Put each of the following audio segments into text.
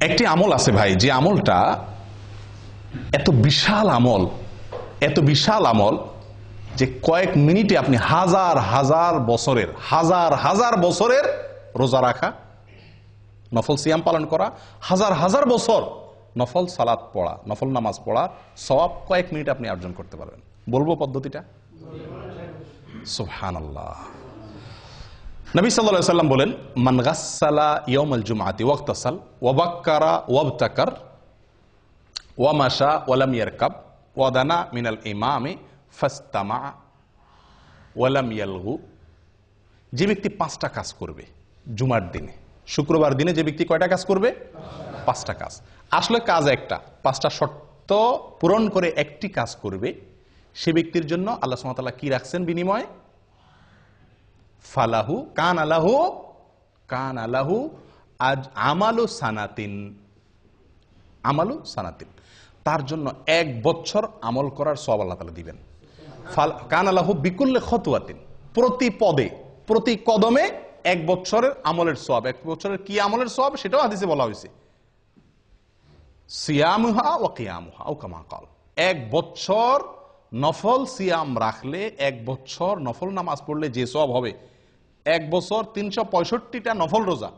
একটি আমল আছে ভাই, যে আমলটা এত বিশাল আমল, এত বিশাল আমল যে কয়েক মিনিটে আপনি হাজার হাজার বছরের, হাজার হাজার বছরের রোজা রাখা, নফল সিয়াম পালন করা, হাজার হাজার বছর নফল সালাত পড়া, নফল নামাজ পড়া সব কয়েক মিনিট আপনি অর্জন করতে পারবেন। বলব পদ্ধতিটা? সুবহান আল্লাহ নবী সাল্লাল্লাহু সাল্লাম বলেন, মান গাসসালা ইয়াউমাল জুমআতি ওয়াক্তাসাল ওয়াবাক্কারা ওয়াবতাকার ওয়ামাশা ওয়ালাম ইয়ারকাব ওয়াদানা মিনাল ইমামে ফাস্তামা ওয়ালাম ইয়ালগু। যে ব্যক্তি পাঁচটা কাজ করবে জুমার দিনে, শুক্রবার দিনে যে ব্যক্তি কয়টা কাজ করবে? পাঁচটা কাজ। আসলে কাজ একটা, পাঁচটা শর্ত পূরণ করে একটি কাজ করবে, সে ব্যক্তির জন্য আল্লাহ সুমাতাল্লাহ কি রাখছেন বিনিময়ে? ফালাহু কান আলাহু কান আলাহু আজ আমালু সানাতিন। আমালু সানাতিন। তার জন্য এক বছর আমল করার সব আল্লাহ তালা দিবেন। কান আলাহু বিকুল্লে খতুয়াতিন প্রতি পদে, প্রতি কদমে এক বছরের আমলের সব এক বছরের কি আমলের সব সেটাও হাদিসে বলা হয়েছে। সিয়ামুহা ও কিয়ামুহা, ও কামা কল। এক বছর নফল সিয়াম রাখলে এক বছর নফল নামাজ পড়লে যে সব হবে। এক বছর তিনশো পঁয়ষট্টিটা নফল রোজা।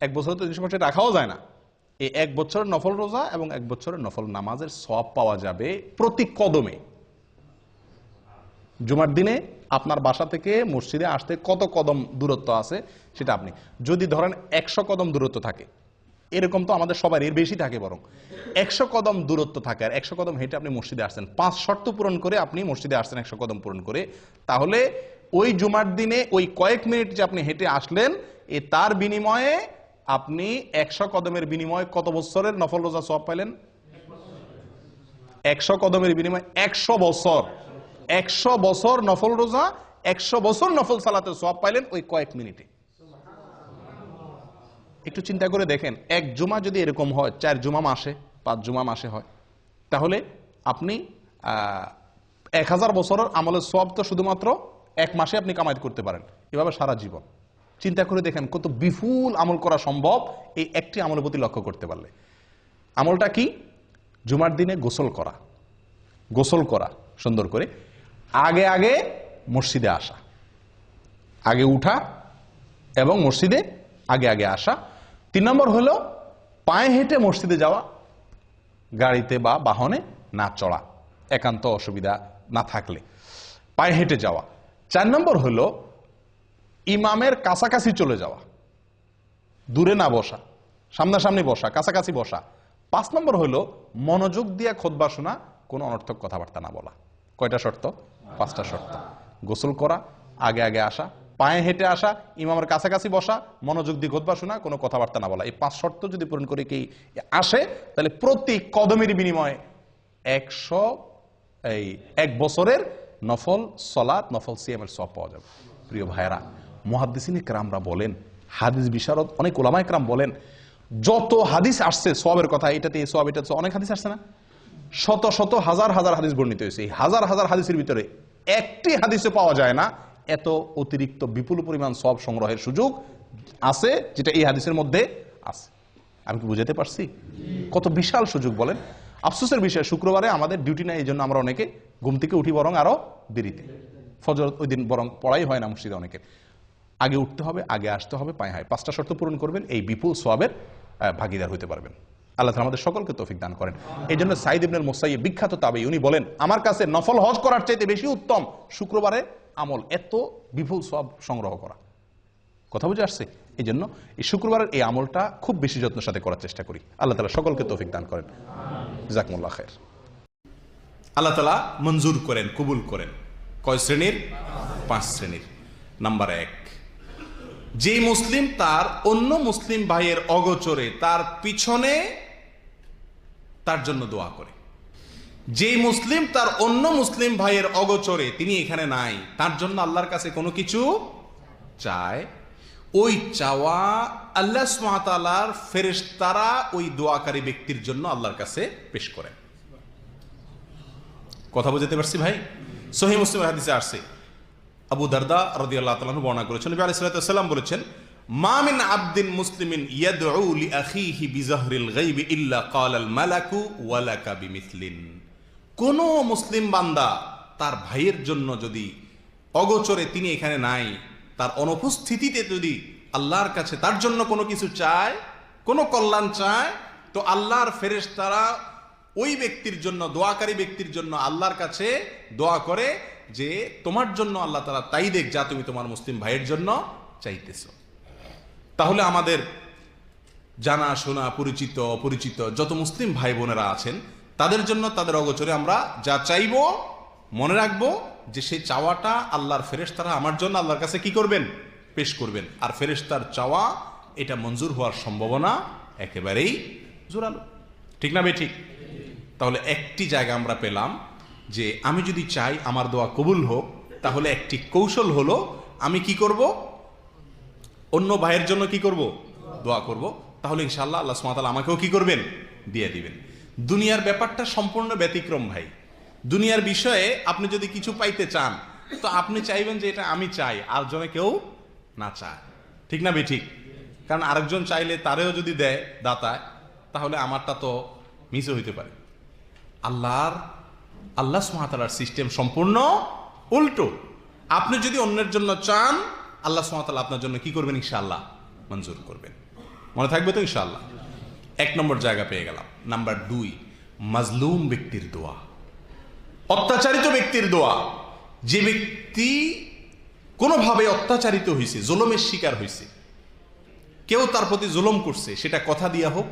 এক বছর তো তিনশো পঁয়ষট্টি রাখাও যায় না। এই এক বছরের নফল রোজা এবং এক বছরের নফল নামাজের সব পাওয়া যাবে প্রতি কদমে। জুমার দিনে আপনার বাসা থেকে মসজিদে আসতে কত কদম দূরত্ব আছে সেটা আপনি যদি ধরেন একশো কদম দূরত্ব থাকে এরকম তো আমাদের সবার এর বেশি থাকে বরং। একশো কদম দূরত্ব থাকে আর একশো কদম হেঁটে আপনি মসজিদে আসছেন। পাঁচ শর্ত পূরণ করে আপনি মসজিদে আসছেন একশো কদম পূরণ করে। তাহলে ওই জুমার দিনে ওই কয়েক মিনিট যে আপনি হেঁটে আসলেন, এ তার বিনিময়ে আপনি একশো কদমের বিনিময়ে কত বছরের নফল রোজা সব পাইলেন? একশো কদমের বিনিময়ে একশো বছর। একশো বছর নফল রোজা, একশো বছর নফল সালাতে সব পাইলেন ওই কয়েক মিনিটে। একটু চিন্তা করে দেখেন, এক জুমা যদি এরকম হয়, চার জুমা মাসে, পাঁচ জুমা মাসে হয়, তাহলে আপনি এক হাজার বছরের আমলের সব তো শুধুমাত্র এক মাসে আপনি কামাই করতে পারেন, এভাবে সারা জীবন। চিন্তা করে দেখেন, কত বিপুল আমল করা সম্ভব এই একটি আমলের প্রতি লক্ষ্য করতে পারলে। আমলটা কি? জুমার দিনে গোসল করা। গোসল করা, সুন্দর করে। আগে আগে মসজিদে আসা। আগে উঠা এবং মসজিদে আগে আগে আসা। তিন নম্বর হলো পায়ে হেঁটে মসজিদে যাওয়া, গাড়িতে বা বাহনে না চড়া, একান্ত অসুবিধা না থাকলে। পায়ে হেঁটে যাওয়া। চার নম্বর হলো ইমামের কাছাকাছি চলে যাওয়া। দূরে না বসা, সামনাসামনি বসা, কাছাকাছি বসা। পাঁচ নম্বর হলো মনোযোগ দিয়ে খোদবা শোনা, কোনো অনর্থক কথাবার্তা না বলা। কয়টা শর্ত? পাঁচটা শর্ত। গোসল করা, আগে আগে আসা পায়ে হেঁটে আসা, ইমামের কাছাকাছি বসা, মনোযোগ দিয়ে খোদবা শোনা, কোনো কথাবার্তা না বলা। এই পাঁচ শর্ত যদি পূরণ করে কি আসে, তাহলে প্রতি কদমের বিনিময়ে একশো, এই এক বছরের নফল সলাৎ, নফল সিএমের সব পাওয়া যাবে। প্রিয় ভাইয়েরা, মহাদ্দিসিনী ক্রামরা বলেন, হাদিস বিশারদ, অনেক ওলামায় ক্রাম বলেন, যত হাদিস আসছে সবের কথা, এটাতে সব এটাতে অনেক হাদিস আসছে না? শত শত, হাজার হাজার হাদিস বর্ণিত হয়েছে। হাজার হাজার হাদিসের ভিতরে একটি হাদিসে পাওয়া যায় না এত অতিরিক্ত বিপুল পরিমাণ সব সংগ্রহের সুযোগ আছে, যেটা এই হাদিসের মধ্যে আছে। আমি কি বুঝাতে পারছি? কত বিশাল সুযোগ, বলেন। আফসোসের বিষয়, শুক্রবারে আমাদের ডিউটি নাই, এই জন্য আমরা অনেকে ঘুম থেকে উঠি বরং আরও দেরিতে। ফজর ওই দিন বরং পড়াই হয় না মসজিদে অনেকের আগে উঠতে হবে, আগে আসতে হবে, পায়ে হয় পাঁচটা শর্ত পূরণ করবেন, এই বিপুল সোয়াবের ভাগিদার হতে পারবেন। আল্লাহ আমাদের সকলকে তৌফিক দান করেন। এই জন্য সাইদ ইবনুল মুসাইয়্যিব বিখ্যাত তাবে উনি বলেন, আমার কাছে নফল হজ করার চাইতে বেশি উত্তম শুক্রবারে আমল, এত বিপুল সব সংগ্রহ করা। কথা বুঝে আসছে? এই জন্য এই শুক্রবারের এই আমলটা খুব বেশি যত্নের সাথে করার চেষ্টা করি। আল্লাহ তালা সকলকে তৌফিক দান করেন। জাকমুল্লাহ খের আল্লাহ তালা মঞ্জুর করেন, কবুল করেন। কয় শ্রেণির? পাঁচ শ্রেণির। নাম্বার এক যে মুসলিম তার অন্য মুসলিম ভাইয়ের অগোচরে তার পিছনে তার জন্য দোয়া করে। যে মুসলিম তার অন্য মুসলিম ভাইয়ের অগোচরে তিনি এখানে নাই। তার জন্য আল্লাহর কাছে কোনো কিছু চায়? ওই চাওয়া আল্লাহ সুমাতালার ফেরেশতারা ওই দোয়াকারী ব্যক্তির জন্য আল্লাহর কাছে পেশ করেন। কথা বুঝতে পারছি ভাই? সহি মুসলিম হাদিসে আসছে। আবু দারদা রদি আল্লাহ তালু বর্ণনা করেছেন। নবী আলি সাল্লাম বলেছেন, মা মিন আবদিন মুসলিমিন ইয়াদউ লিআখিহি বিজহরিল গায়বি ইল্লা ক্বালাল মালাকু ওয়ালাকা বিমিসলিন। কোন মুসলিম বান্দা তার ভাইয়ের জন্য যদি অগোচরে তিনি এখানে নাই, তার অনুপস্থিতিতে যদি আল্লাহর কাছে তার জন্য কোনো কিছু চায়, কোনো কল্যাণ চায়, তো আল্লাহর ফেরেশতারা ওই ব্যক্তির জন্য, দোয়াকারী ব্যক্তির জন্য আল্লাহর কাছে দোয়া করে যে তোমার জন্য আল্লাহ তারা তাই দেখ যা তুমি তোমার মুসলিম ভাইয়ের জন্য চাইতেছো। তাহলে আমাদের জানা, শোনা, পরিচিত, অপরিচিত যত মুসলিম ভাই বোনেরা আছেন তাদের জন্য তাদের অগোচরে আমরা যা চাইব, মনে রাখব যে সেই চাওয়াটা আল্লাহর ফেরেশতারা আমার জন্য আল্লাহর কাছে কি করবেন? পেশ করবেন। আর ফেরেশতার চাওয়া, এটা মঞ্জুর হওয়ার সম্ভাবনা একেবারেই জোরালো। ঠিক না বে ঠিক তাহলে একটি জায়গা আমরা পেলাম যে আমি যদি চাই আমার দোয়া কবুল হোক, তাহলে একটি কৌশল হলো আমি কি করব? অন্য ভাইয়ের জন্য কি করব? দোয়া করব। তাহলে ইনশাল্লাহ আল্লাহ সুমাতাল আমাকেও কি করবেন? দিয়ে দিবেন। দুনিয়ার ব্যাপারটা সম্পূর্ণ ব্যতিক্রম ভাই। দুনিয়ার বিষয়ে আপনি যদি কিছু পাইতে চান, তো আপনি চাইবেন যে এটা আমি চাই আর জনে কেউ না চায়। ঠিক না বেঠিক কারণ আরেকজন চাইলে তারেও যদি দেয় দাতায় তাহলে আমারটা তো মিসও হইতে পারে। আল্লাহর, আল্লাহ সুমাতালার সিস্টেম সম্পূর্ণ উল্টো। আপনি যদি অন্যের জন্য চান, আল্লাহ সুমাতালা আপনার জন্য কি করবেন? ইনশাআল্লাহ মঞ্জুর করবেন। মনে থাকবে তো ইনশাআল্লাহ? এক নম্বর জায়গা পেয়ে গেলাম। নাম্বার দুই, মাজলুম ব্যক্তির দোয়া। অত্যাচারিত ব্যক্তির দোয়া। যে ব্যক্তি কোনোভাবে অত্যাচারিত হয়েছে জুলমের শিকার হয়েছে কেউ তার প্রতি জুলম করছে, সেটা কথা দিয়া হোক,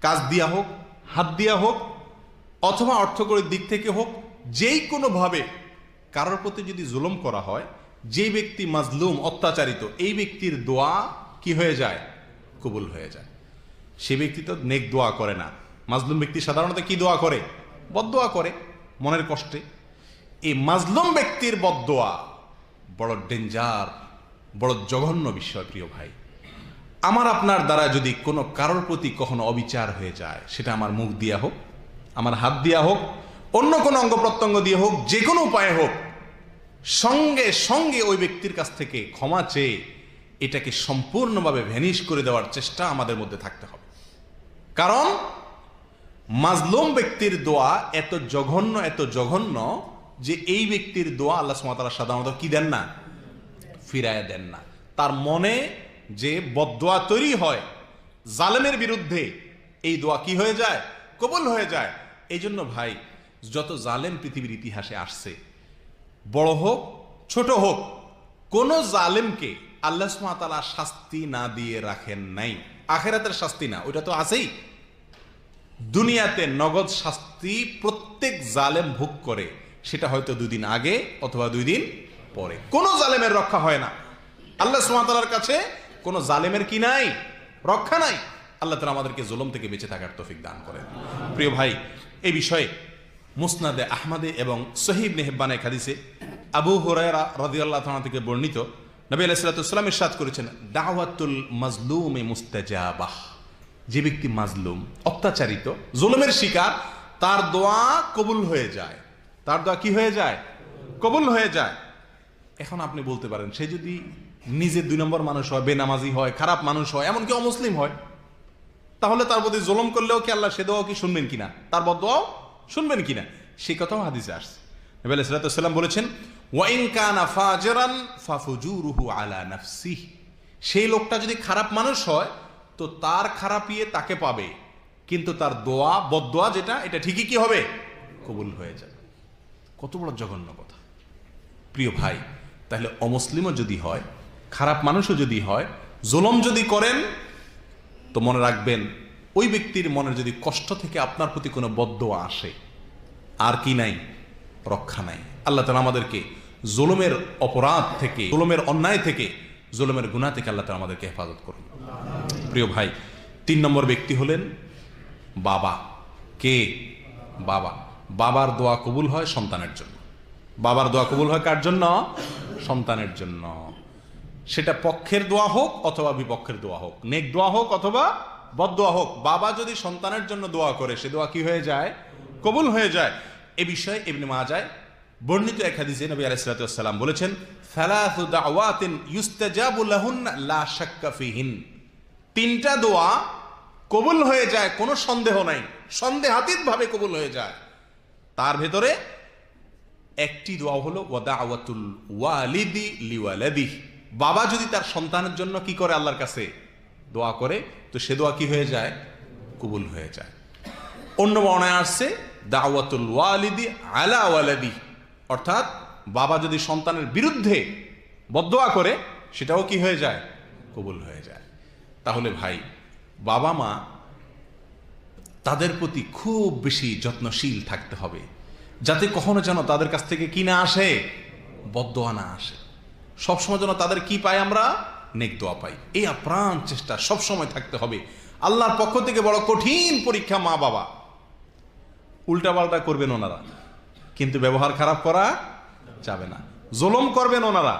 কাজ দিয়া হোক, হাত দিয়া হোক, অথবা অর্থকরীর দিক থেকে হোক, যেই কোনোভাবে কারোর প্রতি যদি জুলম করা হয় যে ব্যক্তি মাজলুম, অত্যাচারিত, এই ব্যক্তির দোয়া কি হয়ে যায়? কবুল হয়ে যায়। সে ব্যক্তি তো নেক দোয়া করে না। মাজলুম ব্যক্তি সাধারণত কি দোয়া করে? বদদোয়া করে, মনের কষ্টে। এই মাজলুম ব্যক্তির বদদোয়া বড় ডেঞ্জার, বড় জঘন্য বিষয়, প্রিয় ভাই। আমার আপনার দ্বারা যদি কোনো কারোর প্রতি কখনো অবিচার হয়ে যায়, সেটা আমার মুখ দিয়া হোক, আমার হাত দিয়া হোক, অন্য কোনো অঙ্গ প্রত্যঙ্গ দিয়ে হোক, যে কোনো উপায়ে হোক, সঙ্গে সঙ্গে ওই ব্যক্তির কাছ থেকে ক্ষমা চেয়ে এটাকে সম্পূর্ণভাবে ভ্যানিশ করে দেওয়ার চেষ্টা আমাদের মধ্যে থাকতে হবে। কারণ মাজলুম ব্যক্তির দোয়া এত জঘন্য এত জঘন্য যে এই ব্যক্তির দোয়া আল্লাহ সুমাতারা সাধারণত কি দেন না? ফিরায় দেন না। তার মনে যে বদোয়া তৈরি হয় জালেমের বিরুদ্ধে, এই দোয়া কি হয়ে যায়? কবল হয়ে যায়। এই জন্য ভাই, যত জালেম পৃথিবীর ইতিহাসে আসছে, বড় হোক, ছোট হোক, কোন জালেমকে আল্লাহ সুমাতালা শাস্তি না দিয়ে রাখেন নাই। আখেরাতের শাস্তি না, ওইটা তো আছেই। দুনিয়াতে নগদ শাস্তি প্রত্যেক জালেম ভোগ করে। সেটা হয়তো দুদিন আগে অথবা দুই দিন পরে। কোনো জালেমের রক্ষা হয় না। আল্লাহ সুমাতালার কাছে কোনো জালেমের কি নাই? রক্ষা নাই। আল্লাহ তালা আমাদেরকে জুলম থেকে বেঁচে থাকার তফিক দান করেন। প্রিয় ভাই, এই বিষয়ে মুসনাদে আহমদে এবং সহিব নেহেব্বানে খাদিসে আবু হুরায়রা রাদিয়াল্লাহু তাআলা থেকে বর্ণিত, নবী আলাইহিস সালাতু ইরশাদ করেছেন, দাওয়াতুল মাজলুমে মুস্তাজাবাহ। যে ব্যক্তি মাজলুম, অত্যাচারিত, জুলুমের শিকার, তার দোয়া কবুল হয়ে যায়। তার দোয়া কি হয়ে যায়? কবুল হয়ে যায়। এখন আপনি বলতে পারেন, সে যদি নিজে দুই নম্বর মানুষ হয়, বেনামাজি হয়, খারাপ মানুষ হয়, এমনকি অমুসলিম হয়, তাহলে তার প্রতি জুলুম করলেও কি আল্লাহ সে দোয়াও কি শুনবেন কিনা? তার বদোয়াও শুনবেন কিনা? সে কথাও হাদিসে আসছে। নবী বলেছেন, ওয়াইন কানা ফাজরান ফাফুজুরুহু আলা নাফসিহি। সেই লোকটা যদি খারাপ মানুষ হয় তো তার খারাপিয়ে তাকে পাবে। কিন্তু তার দোয়া বদোয়া যেটা, এটা ঠিকই কি হবে? কবুল হয়ে যাবে। কত বড় জঘন্য কথা। প্রিয় ভাই, তাহলে অমুসলিমও যদি হয়, খারাপ মানুষও যদি হয়, জুলম যদি করেন, তো মনে রাখবেন, ওই ব্যক্তির মনে যদি কষ্ট থেকে আপনার প্রতি কোনো বদোয়া আসে, আর কি নাই, রক্ষা নাই। আল্লাহ তালা আমাদেরকে জুলুমের অপরাধ থেকে, জুলুমের অন্যায় থেকে, জুলুমের গুণা থেকে আল্লাহ তালা আমাদেরকে হেফাজত করুন। প্রিয় ভাই, তিন নম্বর ব্যক্তি হলেন বাবা। কে? বাবা। বাবার দোয়া কবুল হয় সন্তানের জন্য। বাবার দোয়া কবুল হয় কার জন্য? সন্তানের জন্য। সেটা পক্ষের দোয়া হোক অথবা বিপক্ষের দোয়া হোক। নেক দোয়া হোক অথবা বদোয়া হোক। বাবা যদি সন্তানের জন্য দোয়া করে, সে দোয়া কি হয়ে যায়? কবুল হয়ে যায়। এ বিষয়ে এমনি মা যায় বর্ণিত এক হাদিসে নবী আলাইসালাম বলেছেন সালাসু দাওয়াতিন ইউস্তাজাবু লাহুন্না লা শাক্কা তিনটা দোয়া কবুল হয়ে যায়, কোনো সন্দেহ নাই। সন্দেহাতীত ভাবে কবুল হয়ে যায়। তার ভেতরে একটি দোয়া হলো ওয়াদাওয়াতুল ওয়ালিদি লিওয়ালাদি বাবা যদি তার সন্তানের জন্য কি করে আল্লাহর কাছে দোয়া করে, তো সে দোয়া কি হয়ে যায়? কবুল হয়ে যায়। অন্য বর্ণায় আসছে, দাওয়াতুল ওয়ালিদি আলা ওয়ালাদি অর্থাৎ বাবা যদি সন্তানের বিরুদ্ধে বদোয়া করে, সেটাও কি হয়ে যায়? কবুল হয়ে যায়। তাহলে ভাই, বাবা মা তাদের প্রতি খুব বেশি যত্নশীল থাকতে হবে, যাতে কখনো যেন তাদের কাছ থেকে কি না আসে বদোয়া না আসে। সবসময় যেন তাদের কি পাই আমরা? নেক দোয়া পাই। এই আপ্রাণ চেষ্টা সবসময় থাকতে হবে। আল্লাহর পক্ষ থেকে বড় কঠিন পরীক্ষা মা বাবা। উল্টাপাল্টা করবেন ওনারা, কিন্তু ব্যবহার খারাপ করা যাবে না। জোলম করবেন ওনারা,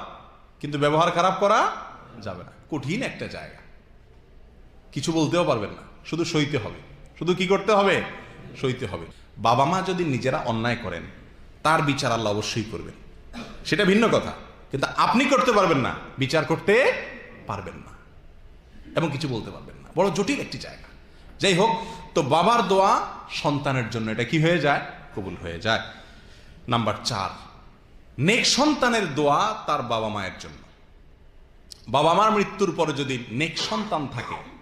কিন্তু ব্যবহার খারাপ করা যাবে না। কঠিন একটা জায়গা। কিছু বলতেও পারবেন না। শুধু সইতে হবে। শুধু কি করতে হবে? সইতে হবে। বাবা মা যদি নিজেরা অন্যায় করেন, তার বিচার আল্লাহ অবশ্যই করবেন। সেটা ভিন্ন কথা। কিন্তু আপনি করতে পারবেন না, বিচার করতে পারবেন না। এবং কিছু বলতে পারবেন না। বড় জটিল একটি জায়গা। যাই হোক, তো বাবার দোয়া সন্তানের জন্য। এটা কি হয়ে যায়? কবুল হয়ে যায়। নাম্বার চার, নেক সন্তানের দোয়া তার বাবা মায়ের জন্য। বাবা মার মৃত্যুর পরে যদি নেক সন্তান থাকে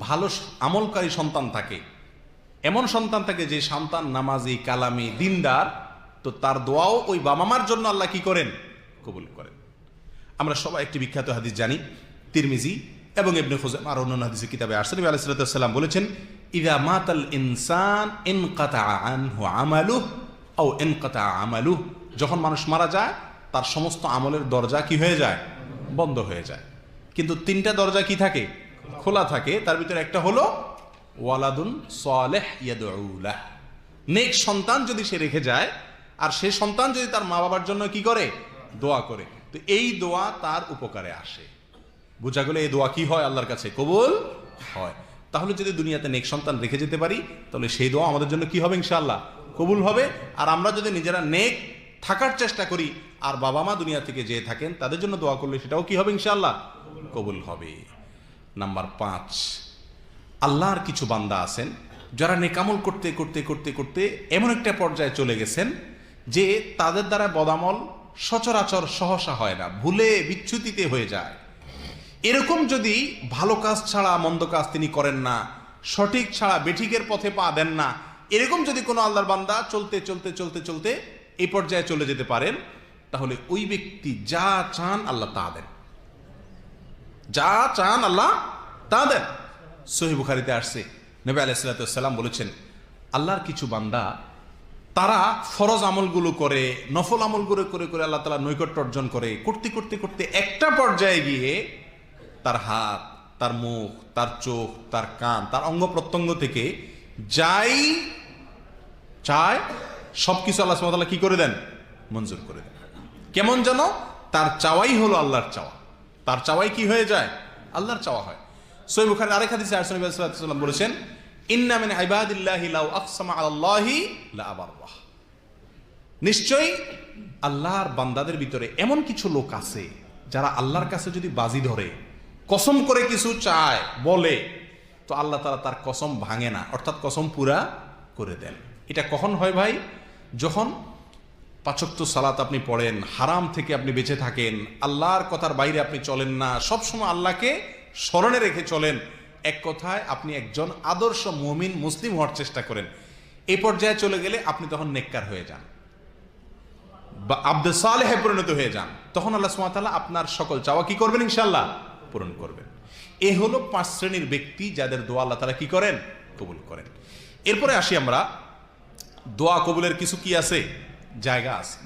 ভালো আমলকারী সন্তান থাকে। এমন সন্তান থাকে যে সন্তান নামাজি, কালামি, দিনদার, তো তার দোয়াও ওই বাবা মার জন্য আল্লাহ কি করেন? কবুল করেন। আমরা সবাই একটি বিখ্যাত হাদিস জানি, তিরমিজি এবং ইবনে খুজাইমা আর অন্যান্য হাদিসের কিতাবে আলাইহিস সাল্লাম বলেছেন, ইদা মাতাল ইনসান আমালু ও ইনকাতা আমালু যখন মানুষ মারা যায়, তার সমস্ত আমলের দরজা কি হয়ে যায়? বন্ধ হয়ে যায়। কিন্তু তিনটা দরজা কি থাকে? খোলা থাকে, তার ভিতরে একটা হলো, ওয়ালাদুন সালেহ ইয়াদউলাহ। নেক সন্তান যদি সে রেখে যায়, আর সে সন্তান যদি তার মা বাবার জন্য কি করে? দোয়া করে। তো এই দোয়া তার উপকারে আসে। বোঝা গেলে এই দোয়া কি হয়? আল্লাহর কাছে কবুল হয়। তাহলে যদি দুনিয়াতে নেক সন্তান রেখে যেতে পারি, তাহলে সেই দোয়া আমাদের জন্য কি হবে ইনশাআল্লাহ? কবুল হবে। আর আমরা যদি নিজেরা নেক থাকার চেষ্টা করি, আর বাবা মা দুনিয়া থেকে যেয়ে থাকেন, তাদের জন্য দোয়া করলে সেটাও কি হবে ইনশাআল্লাহ? কবুল হবে। নাম্বার পাঁচ। আল্লাহর কিছু বান্দা আছেন যারা নেকামল করতে করতে করতে করতে এমন একটা পর্যায়ে চলে গেছেন যে তাদের দ্বারা বদামল সচরাচর সহসা হয় না, ভুলে বিচ্যুতিতে হয়ে যায়। এরকম যদি ভালো কাজ ছাড়া, মন্দ কাজ তিনি করেন না, সঠিক ছাড়া, বেঠিকের পথে পা দেন না, এরকম যদি কোনো আল্লাহর বান্দা চলতে চলতে চলতে চলতে এই পর্যায়ে চলে যেতে পারেন, তাহলে ওই ব্যক্তি যা চান আল্লাহ তা দেন। যা চান আল্লাহ, তা দেন। সহি বুখারিতে আসছে। নবী আলাইসালাম বলেছেন, আল্লাহর কিছু বান্দা, তারা ফরজ আমলগুলো করে, নফল আমলগুলো করে করে আল্লাহ তালা নৈকট্য অর্জন করে, করতে করতে করতে একটা পর্যায়ে গিয়ে তার হাত, তার মুখ, তার চোখ, তার কান, তার অঙ্গ প্রত্যঙ্গ থেকে যাই চায় সব কিছু আল্লাহ ওয়া কি করে দেন? মঞ্জুর করে দেন। কেমন যেন তার চাওয়াই হলো আল্লাহর চাওয়া। তার চাওয়াই কি হয়ে যায়? আল্লাহর চাওয়া হয়। সৈব বুখারী আরেক হাদিসে আরসন সাল্লাম বলেছেন, ইন্না মিন ইবাদিল্লাহি লাউ আকসামা আলাল্লাহি লা নিশ্চয়ই আল্লাহর বান্দাদের ভিতরে এমন কিছু লোক আছে যারা আল্লাহর কাছে যদি বাজি ধরে, কসম করে কিছু চায়, বলে, তো আল্লাহ তারা তার কসম ভাঙে না, অর্থাৎ কসম পুরা করে দেন। এটা কখন হয় ভাই? যখন পাচক্ত সালাত আপনি পড়েন, হারাম থেকে আপনি বেঁচে থাকেন, আল্লাহর কথার বাইরে আপনি চলেন না, সবসময় আল্লাহকে স্মরণে রেখে চলেন। এক কথায় আপনি একজন আদর্শ মুমিন, মুসলিম হওয়ার চেষ্টা করেন। এ পর্যায়ে চলে গেলে আপনি তখন নেককার হয়ে যান বা আব্দুল সালেহে পরিণত হয়ে যান। তখন আল্লাহ সুমাতাল্লাহ আপনার সকল চাওয়া কি করবেন ইনশাল্লাহ পূরণ করবেন। এ হলো পাঁচ শ্রেণির ব্যক্তি যাদের দোয়া আল্লাহ তারা কি করেন? কবুল করেন। এরপরে আসি আমরা, দোয়া কবুলের কিছু কি আছে? জায়গা আছে।